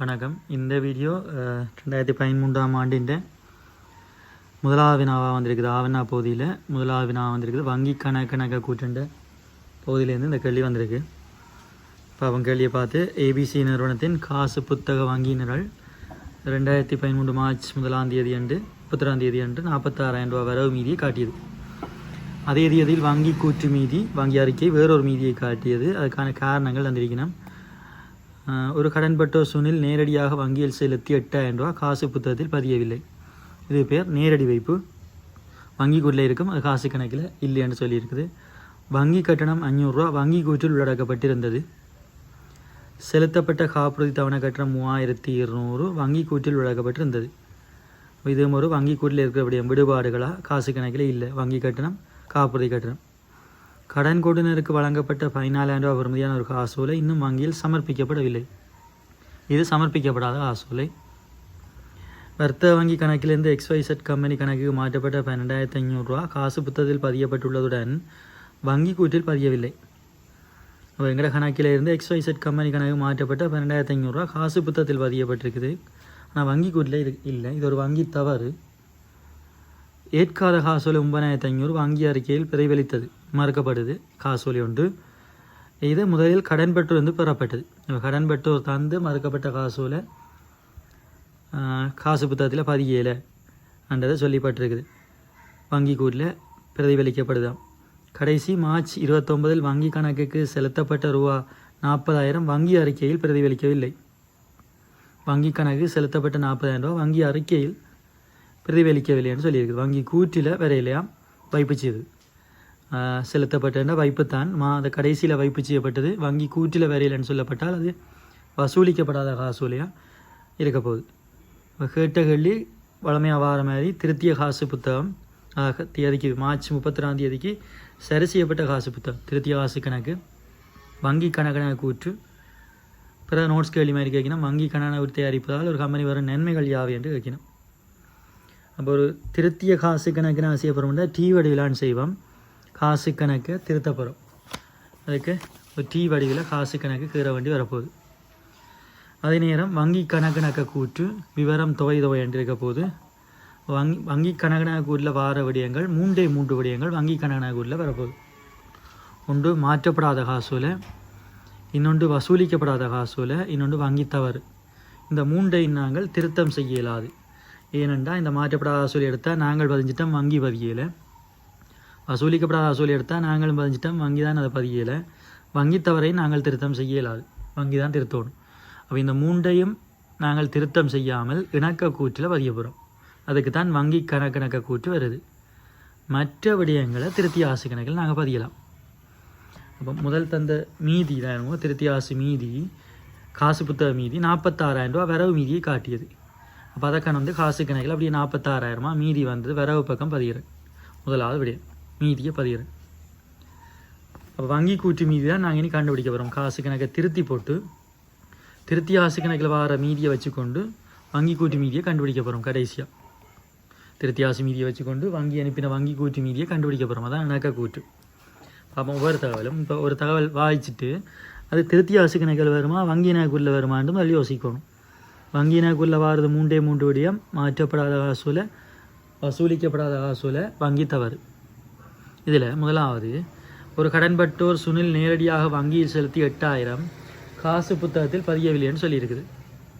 வணக்கம். இந்த வீடியோ ரெண்டாயிரத்தி பதிமூன்றாம் ஆண்டின் முதலாவது வினாவாக வந்திருக்குது. ஆவணா பகுதியில் முதலாவது வினாவாக வந்திருக்குது. வங்கி கணக்கணக்க கூட்டுண்ட பகுதியிலேருந்து இந்த கேள்வி வந்திருக்கு. இப்போ அவங்க கேள்வியை பார்த்து ஏபிசி நிறுவனத்தின் காசு புத்தக வங்கி நிரல் ரெண்டாயிரத்தி பதிமூன்று மார்ச் முதலாம் தேதி அன்று முப்பத்தொராம் தேதி அன்று நாற்பத்தாறாயிரம் ரூபாய் வரவு மீதியை காட்டியது. அதே தேதியில் வங்கி கூற்று மீதி வங்கி அறிக்கை வேறொரு மீதியை காட்டியது. அதுக்கான காரணங்கள் தந்திருக்கணும். ஒரு கடன்பட்டோர் சூனில் நேரடியாக வங்கியில் செலுத்தி எட்டாயிரம் ரூபா காசு புத்தகத்தில் பதியவில்லை. இது பேர் நேரடி வைப்பு. வங்கிக்குள்ளே இருக்கும் அது காசு கணக்கில் இல்லைன்னு சொல்லியிருக்குது. வங்கி கட்டணம் அஞ்சூறுரூவா வங்கி கூற்றில் உள்ளடக்கப்பட்டிருந்தது. செலுத்தப்பட்ட காப்புறுதி தவணை கட்டணம் மூவாயிரத்தி இருநூறு வங்கி கூற்றில் உள்ளடக்கப்பட்டிருந்தது. இதுவும் ஒரு வங்கி கூற்றில் இருக்கக்கூடிய விடுபாடுகளாக காசு கணக்கில் இல்லை. வங்கி கட்டணம் காப்புறுதி கட்டணம். கடன் கொடுனருக்கு வழங்கப்பட்ட பதினாலாயிரம் ரூபாய் பெறுமதியான ஒரு காசோலை இன்னும் வங்கியில் சமர்ப்பிக்கப்படவில்லை. இது சமர்ப்பிக்கப்படாத காசோலை. வர்த்தக வங்கி கணக்கிலிருந்து எக்ஸ்வைசட் கம்பெனி கணக்குக்கு மாற்றப்பட்ட பன்னெண்டாயிரத்தி ஐநூறுரூவா காசு புத்தகத்தில் பதியப்பட்டுள்ளதுடன் வங்கி கூற்றில் பதியவில்லை. எங்களோட எங்கட கணக்கில் இருந்து கம்பெனி கணக்கு மாற்றப்பட்ட பன்னெண்டாயிரத்தி ஐநூறுரூவா காசு புத்தகத்தில் பதியப்பட்டிருக்குது. ஆனால் வங்கி கூட்டில் இரு இல்லை. இது ஒரு வங்கி தவறு. ஏற்காத காசோலை ஒன்பதாயிரத்தி ஐநூறு வங்கி அறிக்கையில் பிரதிபலித்தது. மறுக்கப்படுது. காசோலை ஒன்று. இது முதலில் கடன் பெற்றோர் வந்து பெறப்பட்டது. கடன் பெற்றோர் தந்து மறுக்கப்பட்ட காசோலை காசு புத்தகத்தில் பதியலை என்றதை சொல்லப்பட்டிருக்குது. வங்கி கூறில் பிரதிபலிக்கப்படுதாம். கடைசி மார்ச் இருபத்தொன்பதில் வங்கி கணக்குக்கு செலுத்தப்பட்ட ரூபா நாற்பதாயிரம் வங்கி அறிக்கையில் பிரதிபலிக்கவில்லை. வங்கி கணக்கு செலுத்தப்பட்ட நாற்பதாயிரம் ரூபா வங்கி அறிக்கையில் பிரதிபலிக்கவில்லைன்னு சொல்லியிருக்குது வங்கி கூற்றில் வரையிலையாம் வைப்பு செய்து. செலுத்தப்பட்ட வைப்புத்தான். மாத கடைசியில் வைப்பு செய்யப்பட்டது. வங்கி கூற்றில் வரையிலன்னு சொல்லப்பட்டால் அது வசூலிக்கப்படாத காசோலையாக இருக்க போகுது. கேட்ட கேள்வி வளமையாக வார மாதிரி திருத்திய காசு புத்தகம் ஆக தேதிக்கு மார்ச் முப்பத்தொராம் தேதிக்கு சரி செய்யப்பட்ட காசு புத்தகம். திருத்திய காசு கணக்கு வங்கி கணக்கான கூற்று. பிற நோட்ஸ் கேள்வி மாதிரி கேட்கணும். வங்கி கணக்கு தயாரிப்பதால் ஒரு கம்பெனி வரும் நன்மைகள் யாவை என்று கேட்கணும். அப்போ ஒரு திருத்திய காசு கணக்கு நான் செய்யப்படுறோம்னா டீ வடிவிலான்னு செய்வோம். காசு கணக்கு திருத்தப்படும். அதுக்கு ஒரு டீ வடிவில் காசு கணக்கு கீற வேண்டி வரப்போகுது. அதே நேரம் வங்கி கணக்கணக்க கூற்று விவரம் தொகை தொகை என்று இருக்க போது வங்கி வங்கி கணக்கணக்க கூறில் வார விடயங்கள் மூன்றே மூன்று விடயங்கள் வங்கி கணக்கணக்க கூறில் வரப்போகுது. ஒன்று மாற்றப்படாத காசோலை இன்னொன்று வசூலிக்கப்படாத காசோலை இன்னொன்று வங்கி தவறு. இந்த மூன்றை நாங்கள் திருத்தம் செய்ய இயலாது ஏனென்றால் இந்த மாற்றப்படாத காசோலை எடுத்தால் நாங்கள் பதிஞ்சிட்டோம் வங்கி பதியலை வசூலிக்கப்படாத காசோலை எடுத்தால் நாங்களும் பதிஞ்சிட்டோம். வங்கி தான் அதை பதியலை. வங்கி தவறை நாங்கள் திருத்தம் செய்ய இயலாது வங்கி தான் திருத்தணும். அப்போ இந்த மூன்றையும் நாங்கள் திருத்தம் செய்யாமல் இணக்க கூற்றில் பதிய போகிறோம் அதுக்கு தான் வங்கி கணக்கணக்க கூற்று வருது. மற்ற விடயங்களை திருத்தி ஆசு கணக்கில் நாங்கள் பதியலாம். அப்போ முதல் தந்த மீதி தான் திருத்தி ஆசு மீதி காசு புத்தக மீதி நாற்பத்தாறாயிரம் ரூபா வரவு மீதியை காட்டியது. அப்போ அதற்கான வந்து காசு கணக்கில் அப்படியே நாற்பத்தாறாயிரமா மீதி வந்தது வரவு பக்கம் பதிகிறேன் முதலாவது விடயம். மீதியை பதிகிறேன் அப்போ வங்கி கூற்று மீதி தான் நாங்கள் இனி கண்டுபிடிக்க போகிறோம் காசு கணக்கை திருத்தி போட்டு திருத்தி ஆசு கணக்கில் வர மீதியை வச்சுக்கொண்டு வங்கி கூட்டு மீதியை கண்டுபிடிக்க போகிறோம் கடைசியாக திருத்தி ஆசு மீதியை வச்சுக்கொண்டு வங்கி அனுப்பின வங்கி கூட்டு மீதியை கண்டுபிடிக்க போகிறோம் அதான் இணக்க கூற்று அப்போ ஒவ்வொரு தகவலும் இப்போ ஒரு தகவல் வாய்ச்சிட்டு அது திருத்தி ஆசு கணக்கில் வருமா வங்கி நாக்குள்ள வருமான்னு அதில் யோசிக்கணும். வங்கி நாக்குள்ள வாரது மூன்றே மூன்று விடயம் மாற்றப்படாத காசுல வசூலிக்கப்படாத காசுல வங்கி தவறு. இதில் முதலாவது ஒரு கடன்பட்டோர் சுனில் நேரடியாக வங்கியில் செலுத்தி எட்டாயிரம் காசு புத்தகத்தில் பதியவில்லைன்னு சொல்லியிருக்குது.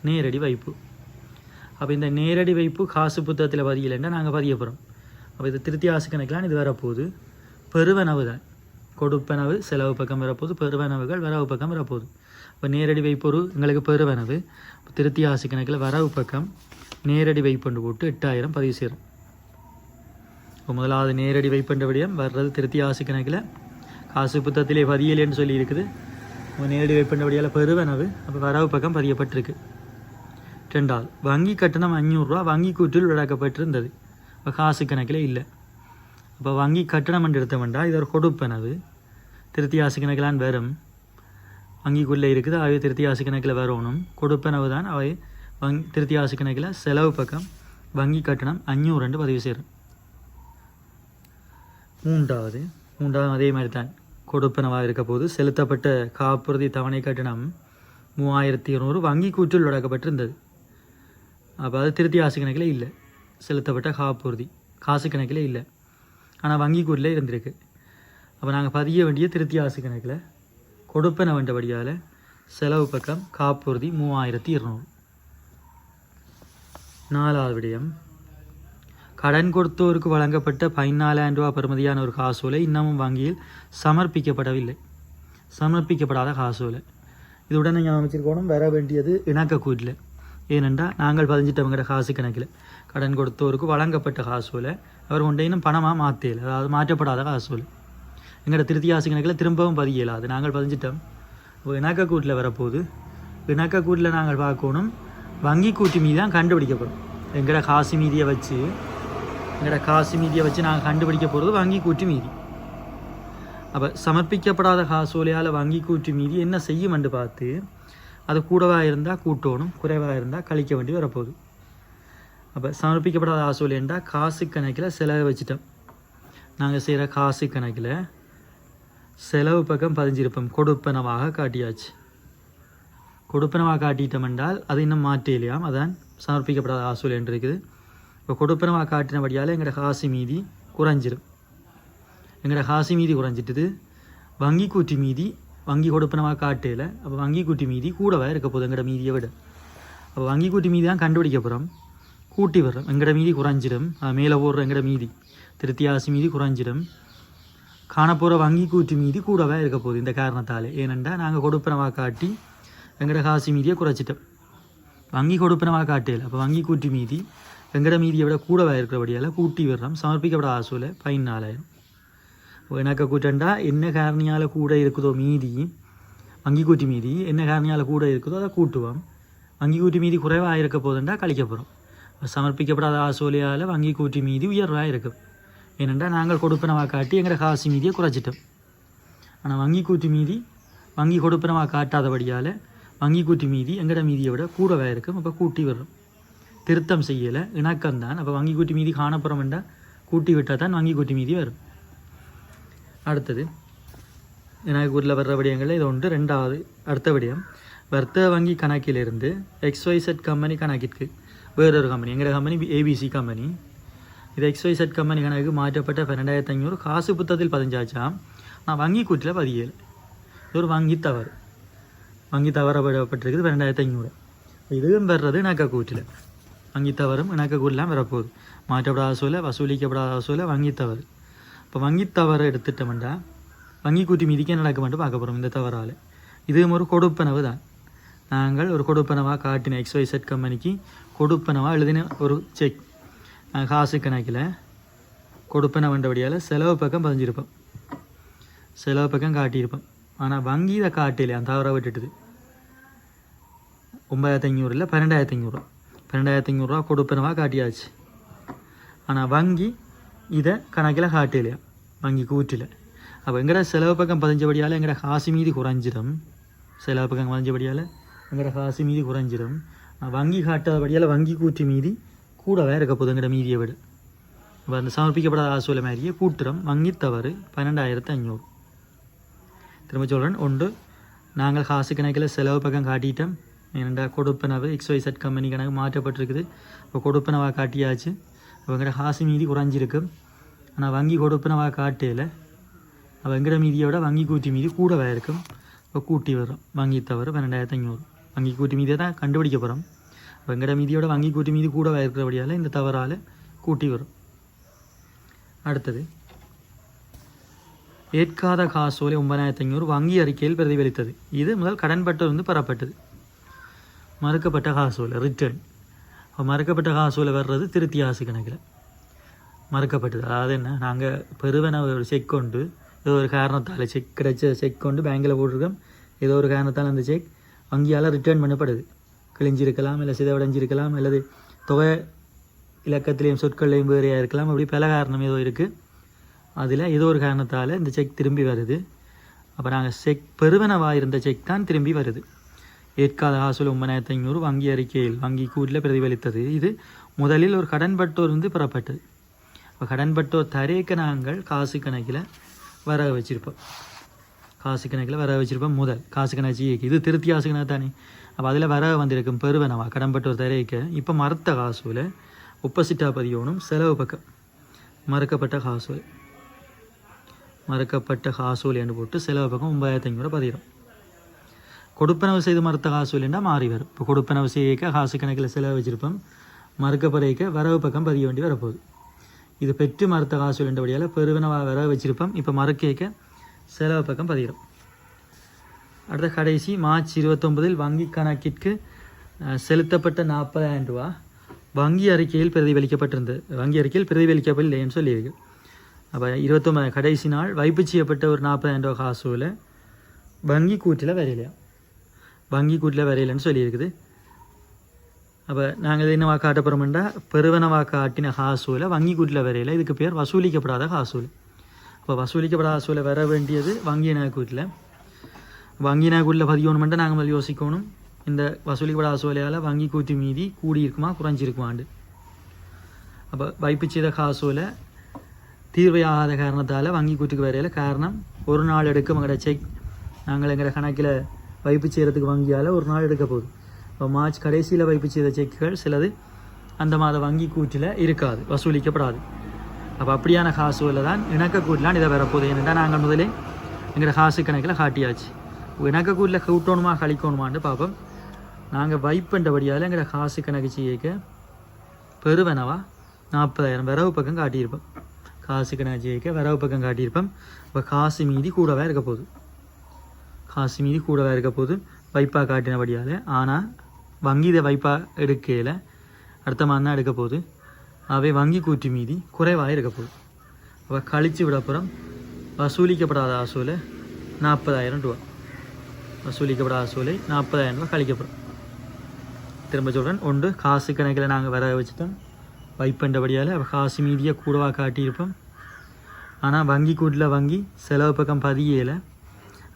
நேரடி வைப்பு. அப்போ இந்த நேரடி வைப்பு காசு புத்தகத்தில் பதியலைன்னா நாங்கள் பதிய போகிறோம். அப்போ இது திருத்தி ஆசு கணக்கெலாம் இது வரப்போகுது. பெருவனவு தான் கொடுப்பனவு செலவு பக்கம் வரப்போகுது. பெருவனவுகள் வரவு பக்கம் வரப்போகுது. இப்போ நேரடி வைப்பொரு எங்களுக்கு பெருவனவு இப்போ திருத்தி ஆசு கணக்கில் வரவு பக்கம் நேரடி வைப்புண்டு போட்டு எட்டாயிரம் பதிவு செய்கிறோம். இப்போ முதலாவது நேரடி வைப்புன்ற விடயம் வர்றது திருத்தி ஆசு கணக்கில் காசு புத்தகத்திலே பதியலேன்னு சொல்லி இருக்குது நேரடி வைப்புன்ற விடியால் பெருவனவு அப்போ வரவு பக்கம் பதியப்பட்டிருக்கு. ரெண்டாவது வங்கி கட்டணம் அஞ்சூறுரூவா வங்கி கூற்றில் உள்ளடக்கப்பட்டிருந்தது. இப்போ காசு கணக்கில் இல்லை. அப்போ வங்கி கட்டணம் என்று எடுத்த வேண்டாம் இது ஒரு கொடுப்பனவு. திருத்தி ஆசு கணக்கிலான் வரும். வங்கிக்குள்ளே இருக்குது அவை திருத்தி ஆசு கணக்கில் வரணும். கொடுப்பனவு தான் அவை வங் திருத்தி ஆசு கணக்கில் செலவு பக்கம் வங்கி கட்டணம் அஞ்சூறு ரெண்டு பதிவு செய்கிறோம் மூன்றாவது மூன்றாவது அதே மாதிரி தான் கொடுப்பனவாக இருக்க போது செலுத்தப்பட்ட காப்புறுதி தவணை கட்டணம் மூவாயிரத்தி இருநூறு வங்கி கூற்றில் அடக்கப்பட்டிருந்தது அப்போ அது திருத்தி ஆசு கணக்கில் இல்லை. செலுத்தப்பட்ட காப்புறுதி காசு கணக்கில் இல்லை. ஆனால் வங்கி கூறில் இருந்திருக்கு. அப்போ நாங்கள் பதிய வேண்டிய திருத்தி ஆசு கணக்கில் கொடுப்பன வேண்டபடியால் செலவு பக்கம் காப்புறுதி மூவாயிரத்தி இருநூறு. நாலாவது விடயம் கடன் கொடுத்தோருக்கு வழங்கப்பட்ட பதினாலாயிரம் ரூபா பெறுமதியான ஒரு காசோலை இன்னமும் வங்கியில் சமர்ப்பிக்கப்படவில்லை. சமர்ப்பிக்கப்படாத காசோலை. இதுடன் நீங்கள் அமைச்சிருக்கணும் வர வேண்டியது இணக்கக்கூட்டில் ஏனென்றால் நாங்கள் பதிஞ்சிட்டவங்கிற காசு கணக்கில். கடன் கொடுத்தோருக்கு வழங்கப்பட்ட காசோலை. அவர் கொண்டு பணமாக மாற்றல அதாவது மாற்றப்படாத காசோலை. எங்களோட திருத்தி ஆசை கணக்கில் திரும்பவும் பதிய இயலாது நாங்கள் பதிஞ்சிட்டோம். இப்போ இணக்கக்கூட்டில் வரப்போகுது இணக்கக்கூட்டில் நாங்கள் பார்க்கணும். வங்கி கூட்டி மீதி தான் கண்டுபிடிக்கப்படும். எங்கட காசு மீதியை வச்சு எங்களோட காசு மீதியை வச்சு நாங்கள் கண்டுபிடிக்க போகிறது வங்கி கூற்று மீதி. அப்போ சமர்ப்பிக்கப்படாத காசோலையால் வங்கி கூற்று மீதி என்ன செய்யுமென்று பார்த்து அது கூடவாக இருந்தால் கூட்டணும் குறைவாக இருந்தால் கழிக்க வேண்டி வரப்போகுது. அப்போ சமர்ப்பிக்கப்படாத காசோலை என்றால் காசு கணக்கில் செலவு வச்சுட்டோம். நாங்கள் செய்கிற காசு கணக்கில் செலவு பக்கம் பதிஞ்சிருப்போம். கொடுப்பனவாக காட்டியாச்சு. கொடுப்பனவாக காட்டிட்டோம் என்றால் அது இன்னும் மாற்றலையாம் அதான் சமர்ப்பிக்கப்படாத காசோலை என்று இருக்குது. இப்போ கொடுப்பனமாக காட்டினபடியால் எங்களோட காசு மீதி குறைஞ்சிரும். எங்களோட காசு மீதி குறைஞ்சிட்டுது. வங்கி கூட்டி மீதி வங்கி கொடுப்பனமாக காட்டையில் அப்போ வங்கி கூட்டி மீதி கூடவே இருக்க போகுது எங்களோட மீதியை விட. அப்போ வங்கி கூட்டி மீதி தான் கண்டுபிடிக்க போகிறோம் கூட்டி வர்றோம் எங்களோட மீதி குறைஞ்சிடும் மேலே போடுற எங்களோட மீதி. திருத்தி திருத்தியாசி மீதி குறைஞ்சிடும் காணப்போகிற வங்கி கூட்டி மீதி கூடவே இருக்க போகுது இந்த காரணத்தால். ஏனென்றால் நாங்கள் கொடுப்பனமாக காட்டி எங்களோட காசு மீதியை குறைச்சிட்டோம். வங்கி கொடுப்பனமாக காட்டையில் அப்போ வங்கி கூட்டி மீதி எங்களோட மீதியை விட கூடவே இருக்கிறபடியால் கூட்டி விடுறோம் சமர்ப்பிக்கப்பட ஆசூல பதினாலாயிரம். எனக்கு கூட்டண்டா? என்ன காரணியால் கூட இருக்குதோ மீதி? வங்கி கூட்டி மீதி. என்ன காரணியால் கூட இருக்குதோ அதை கூட்டுவோம் வங்கி கூட்டி மீதி குறைவாக இருக்க போதுண்டா கழிக்க போகிறோம் சமர்ப்பிக்கப்படாத ஆசோலியால் வங்கி கூட்டி மீதி உயர்வாக இருக்கும் ஏனென்றா நாங்கள் கொடுப்பனவாக காட்டி எங்களோட காசு மீதியை குறைச்சிட்டோம். ஆனால் வங்கி கூட்டி மீதி வங்கி கொடுப்பனவாக காட்டாதபடியால் வங்கி கூட்டி மீதி எங்களோட மீதியை விட கூடவாக இருக்கும் அப்போ கூட்டி வர்றோம் திருத்தம் செய்யலை. இணக்கம் தான் அப்போ வங்கி கூட்டி மீதி காணப்புறமெண்டா கூட்டி விட்டால் தான் வங்கி கூட்டி மீதி வரும். அடுத்தது எனக்கு ஊரில் வர்ற விடயங்களில் இது ஒன்று. ரெண்டாவது அடுத்த விடயம். வர்த்தக வங்கி கணக்கிலிருந்து எக்ஸ்ஒய்செட் கம்பெனி கணக்கிற்கு வேறொரு கம்பெனி எங்கள் கம்பெனி ஏபிசி கம்பெனி இது எக்ஸ்ஒய்செட் கம்பெனி கணக்கு மாற்றப்பட்ட பன்னெண்டாயிரத்தி ஐநூறு காசு புத்தகத்தில் பதிஞ்சாச்சாம் நான் வங்கி கூட்டில் பதியலை. இது ஒரு வங்கி தவறு. வங்கி தவறப்படப்பட்டிருக்குது பன்னெண்டாயிரத்தி ஐநூறு. இதுவும் வர்றது இணக்க வங்கித்தவரும் வங்கி தவறும் வரப்போகுது மாற்றப்படாத சூழலை வசூலிக்கப்படாத சூழலை வங்கி தவறு இப்போ வங்கி எடுத்துட்டோம்டா வங்கி கூட்டி மீதிக்கே நடக்க மட்டும் பார்க்க போகிறோம் இந்த தவறால். இதுவும் ஒரு கொடுப்பனவு தான். நாங்கள் ஒரு கொடுப்பனவாக காட்டின எக்ஸ்ஒய்செட் கம்பெனிக்கு கொடுப்பனவாக எழுதின ஒரு செக் காசு கணக்கில் கொடுப்பன வேண்டபடியால் செலவு பக்கம் பதிஞ்சிருப்போம். செலவு பக்கம் காட்டியிருப்போம். ஆனால் வங்கி இதை அந்த தவறை விட்டுட்டுது. ஒன்பதாயிரத்தி இல்லை பன்னெண்டாயிரத்தி ஐநூறுரூவா பன்னெண்டாயிரத்தி ஐநூறுரூவா கொடுப்பனவாக காட்டியாச்சு. ஆனால் வங்கி இதை கணக்கில் காட்டலையா? வங்கி கூட்டில் அப்போ எங்கட செலவு பக்கம் பதிஞ்சபடியால் எங்கட காசு மீதி குறைஞ்சிடும் செலவு பக்கம் பதிஞ்சபடியால் எங்கட காசு மீதி குறைஞ்சிடும் வங்கி காட்டாதபடியால் வங்கி கூற்று மீதி கூடவே இருக்க போகுது எங்கட மீதியை விட. அப்போ அந்த சமர்ப்பிக்கப்படாத ஆசூலை மாதிரியே கூட்டுறோம். வங்கி தவறு பன்னெண்டாயிரத்து ஐநூறு. திரும்ப சொல்கிறேன் ஒன்று நாங்கள் காசு கணக்கில் செலவு பக்கம் காட்டிட்டோம். ஏனெண்டா கொடுப்பனவு எக்ஸ்ஒய்செட் கம்பெனி கணக்கு மாற்றப்பட்டிருக்குது. இப்போ கொடுப்பனவாக காட்டியாச்சு. அவங்கட காசு மீதி குறைஞ்சிருக்கு. ஆனால் வங்கி கொடுப்பனவாக காட்டையில் வெங்கட மீதியோட வங்கி கூட்டி மீதி கூடவாக இருக்கும். இப்போ கூட்டி வரும் வங்கி தவிர பன்னெண்டாயிரத்தி ஐநூறு. வங்கி கூட்டி மீதியை தான் கண்டுபிடிக்க போகிறோம் வெங்கட மீதியோட வங்கி கூட்டி மீதி கூடவாக இருக்கிறபடியால் இந்த தவறால் கூட்டி வரும் அடுத்தது. ஏற்காத காசோலை ஒன்பதாயிரத்தி ஐநூறு வங்கி அறிக்கையில் பிரதிபலித்தது. இது முதல் கடன்பட்டிருந்து பெறப்பட்டது. மறுக்கப்பட்ட காசோலை ரிட்டர்ன் இப்போ மறுக்கப்பட்ட காசோலை வர்றது திருத்தி ஆசு கணக்கில். மறுக்கப்பட்டது. அதாவது என்ன? நாங்கள் பெருவன ஒரு செக் கொண்டு ஏதோ ஒரு காரணத்தால் செக் கிடைச்ச செக் கொண்டு பேங்கில் போட்டிருக்கோம். ஏதோ ஒரு காரணத்தால் அந்த செக் வங்கியால் ரிட்டர்ன் பண்ணப்படுது. கிழிஞ்சிருக்கலாம் இல்லை சிதவடைஞ்சிருக்கலாம் அல்லது தொகை இலக்கத்திலையும் சொற்கள்லையும் வேறையாக இருக்கலாம். அப்படி பல காரணம் ஏதோ இருக்குது அதில் ஏதோ ஒரு காரணத்தால் இந்த செக் திரும்பி வருது. அப்போ நாங்கள் செக் பெருவனவாக இருந்த செக் தான் திரும்பி வருது. ஏற்காத காசோலை ஒன்பதாயிரத்தி ஐநூறு வங்கி அறிக்கையில் வங்கி கூட்டில் பிரதிபலித்தது. இது முதலில் ஒரு கடன்பட்டோர் வந்து பெறப்பட்டது. இப்போ கடன்பட்டோர் தரேக்க நாங்கள் காசு கணக்கில் வர வச்சிருப்போம். காசு கணக்கில் வர வச்சிருப்போம் முதல். காசு கணக்கு இது திருத்தி காசு கணக்கு தானே? அப்போ அதில் வர வந்திருக்கும் பெருவனவா கடன்பட்டோர் தரேக்க. இப்போ மறுத்த காசுவில் உப்பசிட்டா பதியோனும் செலவு பக்கம். மறுக்கப்பட்ட காசூல். மறுக்கப்பட்ட காசூல் என்று போட்டு செலவு பக்கம் ஒன்பதாயிரத்தி ஐநூறு பதிகிறோம் கொடுப்பனவு செய்து மறுத்த இல்லைன்னா மாறி வரும். இப்போ கொடுப்பனவு செய்யக்க காசு கணக்கில் செலவு வச்சுருப்போம். மறுக்கப்பறைக்க வரவு பக்கம் பதிய வேண்டி வரப்போகுது. இது பெற்று மறுத்த காசு என்றபடியால் பெருவினவாக வரவு வச்சிருப்போம். இப்போ மறுக்கேக்க செலவு பக்கம் பதிகிறோம் அடுத்த கடைசி மார்ச் இருபத்தொன்பதில் வங்கி கணக்கிற்கு செலுத்தப்பட்ட நாற்பதாயிரம் ரூபா. வங்கி அறிக்கையில் பிரதிபலிக்கப்பட்டிருந்தது வங்கி அறிக்கையில் பிரதிபலிக்கப்படலைன்னு சொல்லியிருக்கு. அப்போ இருபத்தொம்பது கடைசி நாள் வைப்பு செய்யப்பட்ட ஒரு நாற்பதாயிரம் ரூபா காசூல வங்கி கூற்றில் வரையிலையா? வங்கி கூட்டில் வரையிலன்னு சொல்லியிருக்குது. அப்போ நாங்கள் என்ன என்னவா காட்ட பெருவன பெருவனவா காட்டின வங்கி கூட்டில் வரையில இதுக்கு பேர் வசூலிக்கப்படாத காசூல் அப்போ வசூலிக்கப்படாத ஹாசூலை வர வேண்டியது வங்கி கூட்டில் வங்கி கூட்டில் பதியணுமெண்ட்டு நாங்கள் யோசிக்கணும். இந்த வசூலிக்கப்படாத ஹாசூலையால் வங்கி கூத்து மீதி கூடியிருக்குமா குறைஞ்சிருக்குமாண்டு. அப்போ வைப்பு செய்த ஹாசூலை தீர்வையாகாத காரணத்தால் வங்கி கூத்துக்கு வரையில காரணம் ஒரு நாள் எடுக்க எங்களோட செக். நாங்கள் எங்களோட கணக்கில் வைப்பு செய்கிறதுக்கு வங்கியால் ஒரு நாள் எடுக்க போகுது. இப்போ மார்ச் கடைசியில் வைப்பு செய்த செக்குகள் சிலது அந்த மாத வங்கி கூட்டில் இருக்காது வசூலிக்கப்படாது. அப்போ அப்படியான காசுவில் தான் இணக்க கூட்டலான்னு இதை வரப்போகுது. ஏன்னா நாங்கள் முதலே எங்களோட காசு கணக்கில் காட்டியாச்சு. இணக்க கூட்டில் கூட்டணுமா கழிக்கணுமான்னு பார்ப்போம். நாங்கள் வைப்புன்றபடியால் எங்களோட காசு கணக்கு செய்யக்க பெருவனவா நாற்பதாயிரம் வரவு பக்கம் காட்டியிருப்போம். காசு கணக்கு செய்யக்க வரவு பக்கம் காட்டியிருப்போம். இப்போ காசு மீதி கூடவே இருக்க போகுது. காசு மீதி கூடவே இருக்க போது வைப்பா காட்டினபடியால். ஆனால் வங்கி இதை வைப்பா எடுக்கையில் அடுத்த மாதிரி தான் எடுக்க போகுது. அவை வங்கி கூற்று மீதி குறைவாக இருக்க போகுது. அவள் கழித்து விடப்புறம் வசூலிக்கப்படாத ஆசூலை நாற்பதாயிரம் ரூபா. வசூலிக்கப்படாத ஆசூலை நாற்பதாயிரம் ரூபா கழிக்கப்படும் திரும்ப சொல்கிறேன் ஒன்று காசு கணக்கில் நாங்கள் வர வச்சுட்டோம். வைப்பண்டபடியால் காசு மீதியை கூடவாக காட்டியிருப்போம். ஆனால் வங்கி கூட்டில் வங்கி செலவு பக்கம் பதியலை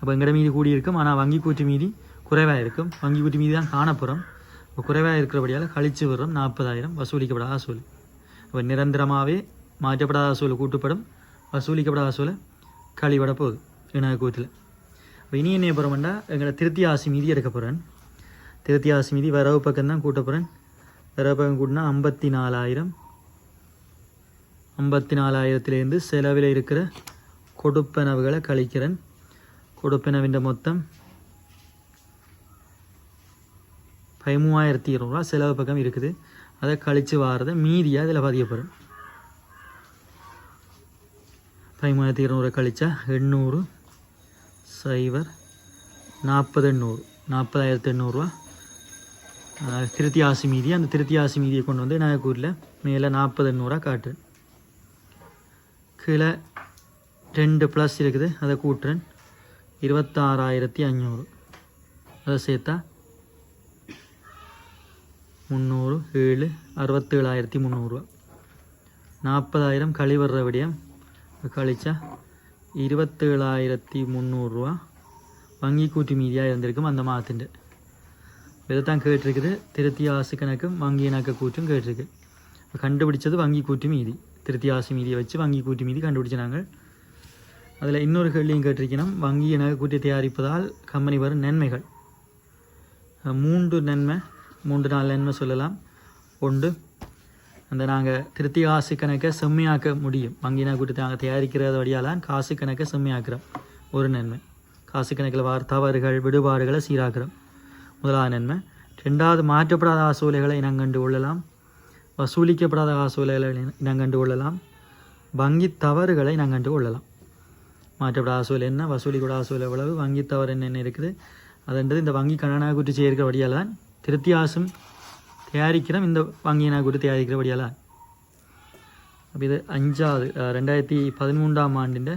அப்போ எங்கட மீதி கூடி இருக்கும் ஆனால் வங்கி கூட்டி மீதி குறைவாக இருக்கும். வங்கி கூட்டி மீதி தான் காணப்போகிறோம் இப்போ குறைவாக இருக்கிறபடியால் கழிச்சு வரும் நாற்பதாயிரம் வசூலிக்கப்படாத ஆசூல் இப்போ நிரந்தரமாகவே மாற்றப்படாத ஆசூல் கூட்டுப்படும். வசூலிக்கப்படாத ஆசூலை கழிவிட போகுது விநாயகர் கூத்தில் இப்போ இனி என்ன போகிறோம்னா எங்களை திருத்தி ஆசி மீதி எடுக்க போகிறேன் திருத்தி ஆசி மீதி வரவு பக்கம் தான் கூட்ட போகிறேன் வரவு பக்கம் கூட்டினா ஐம்பத்தி நாலாயிரம் ஐம்பத்தி நாலாயிரத்துலேருந்து செலவில் இருக்கிற கொடுப்பனவுகளை கழிக்கிறேன். கொடுப்பனவிൻ്റെ மொத்தம் பதிமூவாயிரத்தி இருநூறுவா செலவு பக்கம் இருக்குது அதை கழித்து வாரதை மீதியாக அதில் பதியப்படும் பதிமூவாயிரத்தி இருநூறு கழிச்சா எண்ணூறு சைபர் நாற்பது எண்ணூறு நாற்பதாயிரத்து எண்ணூறுரூவா திருத்தி ஆசி மீதி அந்த திருத்தி ஆசி மீதியை கொண்டு வந்து நாகூரில் மேலே நாற்பது எண்ணூறுரூவா காட்டுறேன் கீழே ரெண்டு ப்ளஸ் இருக்குது அதை கூட்டுறேன் இருபத்தாறாயிரத்தி அஞ்சூறு அதை சேர்த்தா முந்நூறு ஏழு அறுபத்தேழாயிரத்தி முந்நூறுரூவா நாற்பதாயிரம் கழிவர்ற விடயம் கழிச்சா இருபத்தேழாயிரத்தி முந்நூறுரூவா வங்கி கூட்டி மீதியாக இருந்திருக்கும் அந்த மாதத்திൻ്റെ இதைத்தான் கேட்டிருக்குது. திருத்தி ஆசு கணக்கும் வங்கி இணக்க கூற்றும் கேட்டிருக்கு. கண்டுபிடிச்சது வங்கி கூட்டு மீதி. திருத்தி ஆசு மீதியை வச்சு வங்கி கூட்டு மீதி கண்டுபிடிச்ச நாங்கள் அதில் இன்னொரு கேள்வியும் கேட்டிருக்கணும் வங்கி இணக்க கூட்டி தயாரிப்பதால் கம்பெனி வரும் நன்மைகள். மூன்று நன்மை மூன்று நாலு நன்மை சொல்லலாம். ஒன்று அந்த நாங்கள் திருத்தி காசு கணக்கை செம்மையாக்க முடியும். வங்கி இணக்க கூட்டி நாங்கள் தயாரிக்கிறது வழியால் காசு கணக்கை செம்மையாக்குறோம். ஒரு நன்மை காசு கணக்கில் வார தவறுகள் விடுபாடுகளை சீராக்குறோம். முதலாவது நன்மை ரெண்டாவது மாற்றப்படாத காசூலைகளை இனங்கண்டு கொள்ளலாம். வசூலிக்கப்படாத காசூலைகளை இனங்கண்டு கொள்ளலாம். வங்கி தவறுகளை இனங்கண்டு கொள்ளலாம். மாற்றப்படாத காசோலை என்ன வசூலிக்கூட காசோலை எவ்வளவு வங்கி தவறு என்னென்ன இருக்குது? அதன்றது இந்த வங்கி கடனாக குறித்து செய்கிற வழியால் தான் திருத்தியாசம் தயாரிக்கிறோம் இந்த வங்கியினா குறித்து தயாரிக்கிற வழியால் அப்போ இது அஞ்சாவது ரெண்டாயிரத்தி பதிமூன்றாம் ஆண்டின்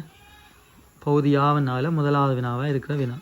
பகுதி யாவனால முதலாவது வினாவாக இருக்கிற வினா.